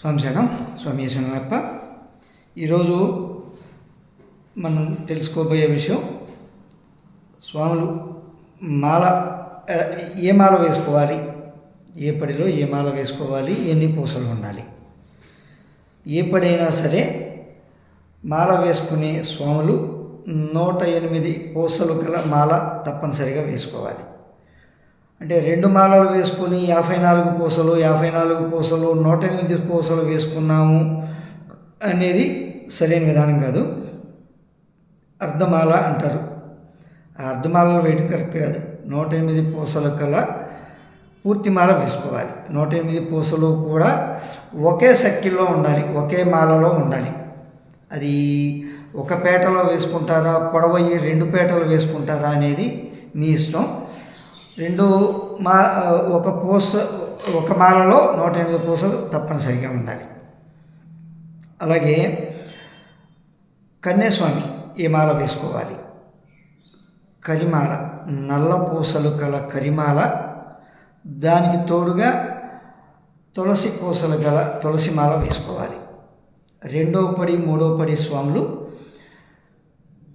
స్వామి శరణం స్వామి శరణప్ప ఈరోజు మనం తెలుసుకోబోయే విషయం స్వాములు మాల ఏ మాల వేసుకోవాలి? ఏ పడిలో ఏ మాల వేసుకోవాలి? ఎన్ని పూసలు ఉండాలి? ఏ పడైనా సరే మాల వేసుకునే స్వాములు నూట ఎనిమిది పూసలు గల మాల తప్పనిసరిగా వేసుకోవాలి. అంటే రెండు మాలలు వేసుకొని యాభై నాలుగు పూసలు యాభై నాలుగు పూసలు నూట ఎనిమిది పూసలు వేసుకున్నాము అనేది సరైన విధానం కాదు. అర్ధమాల అంటారు. ఆ అర్ధమాలలో వేయడం కరెక్ట్ కాదు. నూట ఎనిమిది పూసలు కల్లా పూర్తి మాల వేసుకోవాలి. నూట ఎనిమిది పూసలు కూడా ఒకే శక్తిలో ఉండాలి. ఒకే మాలలో ఉండాలి. అది ఒక పేటలో వేసుకుంటారా పొడవయ్యి రెండు పేటలు వేసుకుంటారా అనేది మీ ఇష్టం. రెండు మా ఒక పూస ఒక మాలలో నూట ఎనిమిది పూసలు తప్పనిసరిగా ఉండాలి. అలాగే కన్యాస్వామి ఏ మాల వేసుకోవాలి? కరిమాల నల్ల పూసలు గల కరిమాల దానికి తోడుగా తులసి పూసలు గల తులసి మాల వేసుకోవాలి. రెండో పడి మూడో పడి స్వాములు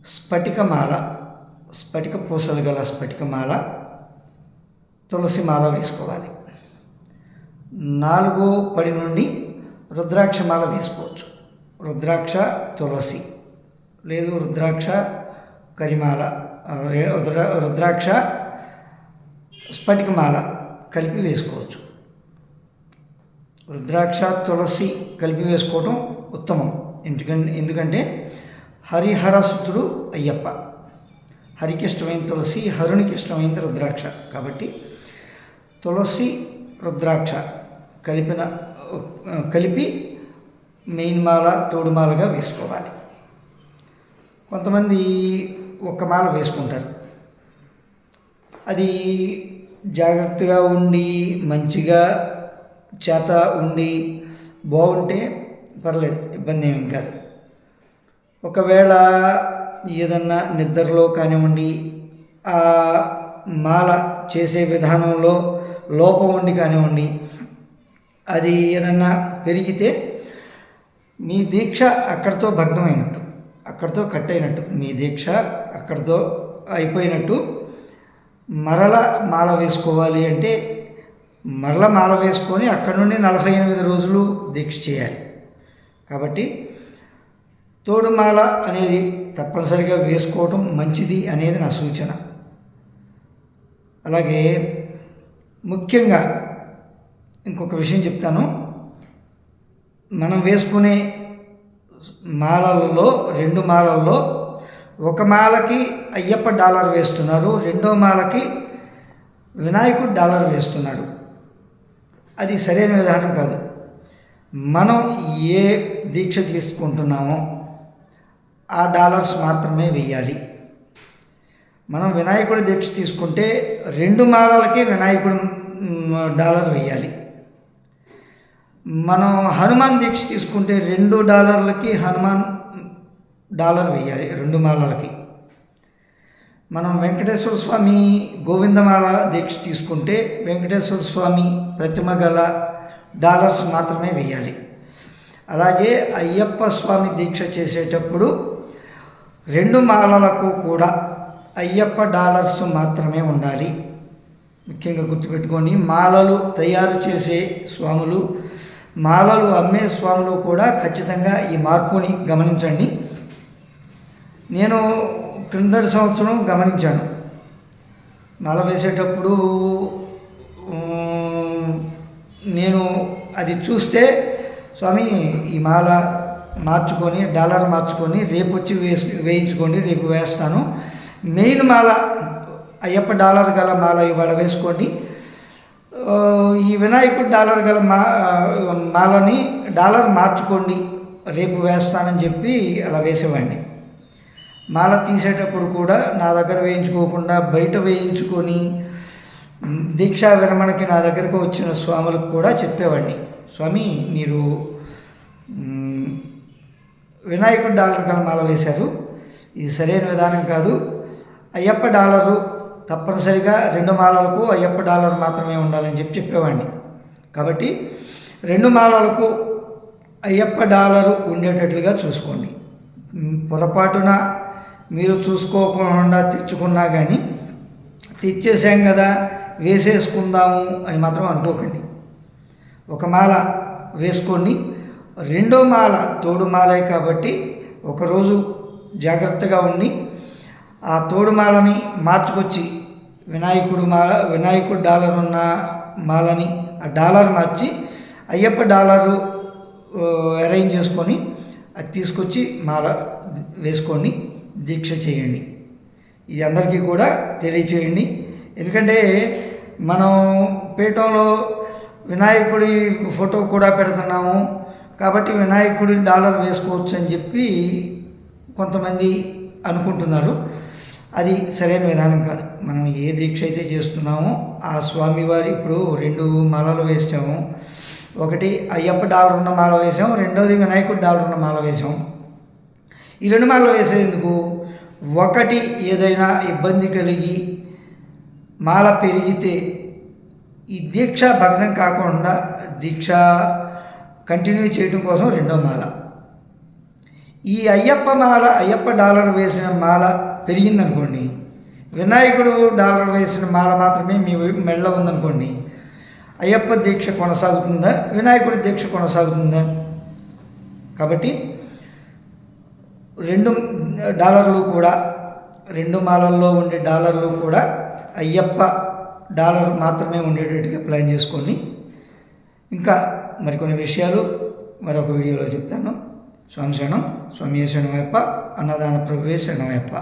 స్ఫటికమాల స్ఫటిక పూసలు గల స్ఫటికమాల తులసి మాల వేసుకోవాలి. నాలుగో పడి నుండి రుద్రాక్ష మాల వేసుకోవచ్చు. రుద్రాక్ష తులసి లేదు రుద్రాక్ష కరిమాల రే- రుద్ర- రుద్రాక్ష స్ఫటికమాల కలిపి వేసుకోవచ్చు. రుద్రాక్ష తులసి కలిపి వేసుకోవటం ఉత్తమం. ఎందుకంటే ఎందుకంటే హరిహర సుతుడు అయ్యప్ప. హరికి ఇష్టమైన తులసి హరునికి ఇష్టమైంది రుద్రాక్ష. కాబట్టి తులసి రుద్రాక్ష కలిపిన కలిపి మెయిన్ మాల తోడుమాలగా వేసుకోవాలి. కొంతమంది ఒక్క మాల వేసుకుంటారు. అది జాగ్రత్తగా ఉండి మంచిగా చేత ఉండి బాగుంటే పర్లేదు ఇబ్బంది ఏమి కాదు. ఒకవేళ ఏదన్నా నిద్రలో కానివ్వండి మాల చేసే విధానంలో లోపం ఉండి కానివ్వండి అది ఏదన్నా పెరిగితే మీ దీక్ష అక్కడితో భగ్నమైనట్టు అక్కడితో కట్ అయినట్టు మీ దీక్ష అక్కడితో అయిపోయినట్టు మరల మాల వేసుకోవాలి అంటే మరల మాల వేసుకొని అక్కడ నుండి నలభై ఎనిమిది రోజులు దీక్ష చేయాలి. కాబట్టి తోడుమాల అనేది తప్పనిసరిగా వేసుకోవటం మంచిది అనేది నా సూచన. అలాగే ముఖ్యంగా ఇంకొక విషయం చెప్తాను. మనం వేసుకునే మాలల్లో రెండు మాలల్లో ఒక మాలకి అయ్యప్ప డాలర్ వేస్తున్నారు రెండో మాలకి వినాయకుడు డాలర్ వేస్తున్నారు. అది సరైన విధానం కాదు. మనం ఏ దీక్ష తీసుకుంటున్నామో ఆ డాలర్స్ మాత్రమే వెయ్యాలి మనం వినాయకుడి దీక్ష తీసుకుంటే రెండు మాలలకి వినాయకుడు డాలర్ వెయ్యాలి. మనం హనుమాన్ దీక్ష తీసుకుంటే రెండు డాలర్లకి హనుమాన్ డాలర్ వెయ్యాలి రెండు మాలలకి. మనం వెంకటేశ్వర స్వామి గోవిందమాల దీక్ష తీసుకుంటే వెంకటేశ్వర స్వామి ప్రతిమ గల డాలర్స్ మాత్రమే వేయాలి అలాగే అయ్యప్ప స్వామి దీక్ష చేసేటప్పుడు రెండు మాలలకు కూడా అయ్యప్ప డాలర్స్ మాత్రమే ఉండాలి. ముఖ్యంగా గుర్తుపెట్టుకొని మాలలు తయారు చేసే స్వాములు మాలలు అమ్మే స్వాములు కూడా ఖచ్చితంగా ఈ మార్పుని గమనించండి. నేను క్రిందటి సంవత్సరం గమనించాను. మాల వేసేటప్పుడు నేను అది చూస్తే స్వామి ఈ మాల మార్చుకొని డాలర్ మార్చుకొని రేపు వచ్చి వేసి వేయించుకోండి రేపు వేస్తాను. మెయిన్ మాల అయ్యప్ప డాలర్ గల మాల ఇవాళ వేసుకోండి. ఈ వినాయకుడు డాలర్ గల మా మాలని డాలర్ మార్చుకోండి రేపు వేస్తానని చెప్పి అలా వేసేవాడిని. మాల తీసేటప్పుడు కూడా నా దగ్గర వేయించుకోకుండా బయట వేయించుకొని దీక్షా విరమణకి నా దగ్గరకు వచ్చిన స్వాములకు కూడా చెప్పేవాడిని. స్వామి మీరు వినాయకుడు డాలర్ గల మాల వేశారు. ఇది సరైన విధానం కాదు. అయ్యప్ప డాలరు తప్పనిసరిగా రెండు మాలలకు అయ్యప్ప డాలర్ మాత్రమే ఉండాలని చెప్పి చెప్పేవాడిని. కాబట్టి రెండు మాలలకు అయ్యప్ప డాలరు ఉండేటట్లుగా చూసుకోండి. పొరపాటున మీరు చూసుకోకుండా తెచ్చుకున్నా కానీ తెచ్చేసాం కదా వేసేసుకుందాము అని మాత్రం అనుకోకండి. ఒక మాల వేసుకోండి. రెండో మాల తోడు మాలే కాబట్టి ఒకరోజు జాగ్రత్తగా ఉండి ఆ తోడు మాలని మార్చుకొచ్చి వినాయకుడు మాల వినాయకుడు డాలర్ ఉన్న మాలని ఆ డాలర్ మార్చి అయ్యప్ప డాలరు అరేంజ్ చేసుకొని అది తీసుకొచ్చి మాల వేసుకోండి దీక్ష చేయండి. ఇది అందరికీ కూడా తెలియచేయండి. ఎందుకంటే మనం పీఠంలో వినాయకుడి ఫోటో కూడా పెడుతున్నాము. కాబట్టి వినాయకుడి డాలర్ వేసుకోవచ్చు అని చెప్పి కొంతమంది అనుకుంటున్నారు. అది సరైన విధానం కాదు. మనం ఏ దీక్ష అయితే చేస్తున్నామో ఆ స్వామివారి ఇప్పుడు రెండు మాలలు వేసాము. ఒకటి అయ్యప్ప డాలర్ ఉన్న మాల వేసాం రెండోది వినాయకుడు డాలర్ ఉన్న మాల వేసాం ఈ రెండు మాలలు వేసేందుకు ఒకటి ఏదైనా ఇబ్బంది కలిగి మాల పెరిగితే ఈ దీక్ష భగ్నం కాకుండా దీక్ష కంటిన్యూ చేయడం కోసం రెండో మాల. ఈ అయ్యప్ప మాల అయ్యప్ప డాలర్ వేసిన మాల పెరిగిందనుకోండి వినాయకుడు డాలర్ వేసిన మాల మాత్రమే మీ మెళ్ళ ఉందనుకోండి అయ్యప్ప దీక్ష కొనసాగుతుందా వినాయకుడి దీక్ష కొనసాగుతుందా? కాబట్టి రెండు డాలర్లు కూడా రెండు మాలల్లో ఉండే డాలర్లు కూడా అయ్యప్ప డాలర్ మాత్రమే ఉండేటట్టుగా ప్లాన్ చేసుకోండి. ఇంకా మరికొన్ని విషయాలు మరొక వీడియోలో చెప్తాను. స్వామి శరణం స్వామి శరణమయ్యప్ప అన్నదాన ప్రభువే శరణమయ్యప్ప